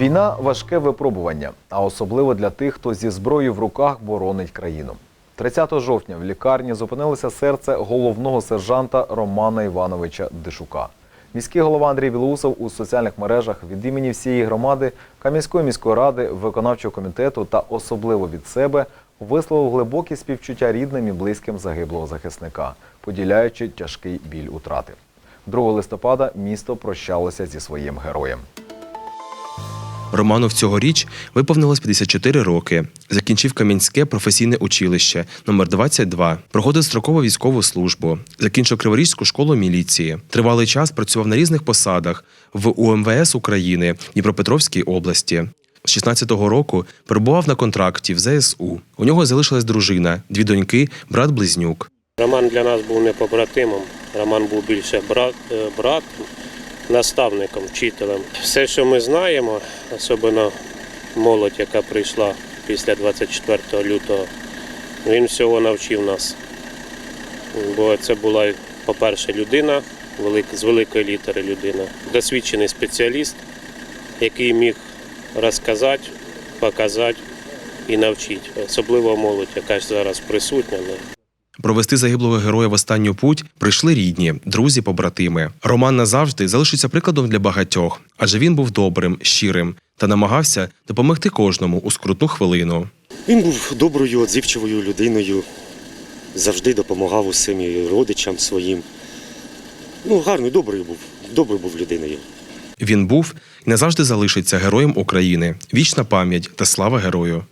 Війна важке випробування, а особливо для тих, хто зі зброєю в руках боронить країну. 30 жовтня в лікарні зупинилося серце головного сержанта Романа Івановича Дишука. Міський голова Андрій Білоусов у соціальних мережах від імені всієї громади, Кам'янської міської ради, виконавчого комітету та особливо від себе висловив глибокі співчуття рідним і близьким загиблого захисника, поділяючи тяжкий біль утрати. 2 листопада місто прощалося зі своїм героєм. Роману в цьогоріч виповнилось 54 роки. Закінчив Кам'янське професійне училище номер 22 проходив строкову військову службу, закінчив Криворізьку школу міліції. Тривалий час працював на різних посадах в УМВС України Дніпропетровській області. З 16-го року перебував на контракті в ЗСУ. У нього залишилась дружина, дві доньки, брат близнюк. Роман для нас був не побратимом. Роман був більше брат, е, братом, наставником, вчителем. Все, що ми знаємо, особливо молодь, яка прийшла після 24 лютого, він всього навчив нас. Бо це була, по-перше, людина, з великої літери людина, досвідчений спеціаліст, який міг розказати, показати і навчити. Особливо молодь, яка ж зараз присутня. Провести загиблого героя в останню путь прийшли рідні, друзі, побратими. Роман назавжди залишиться прикладом для багатьох, адже він був добрим, щирим та намагався допомогти кожному у скрутну хвилину. Він був доброю, відзивчивою людиною, завжди допомагав усім і родичам своїм. Ну, гарний, добрий був, добрий був людиною. Він був і назавжди залишиться героєм України. Вічна пам'ять та слава герою.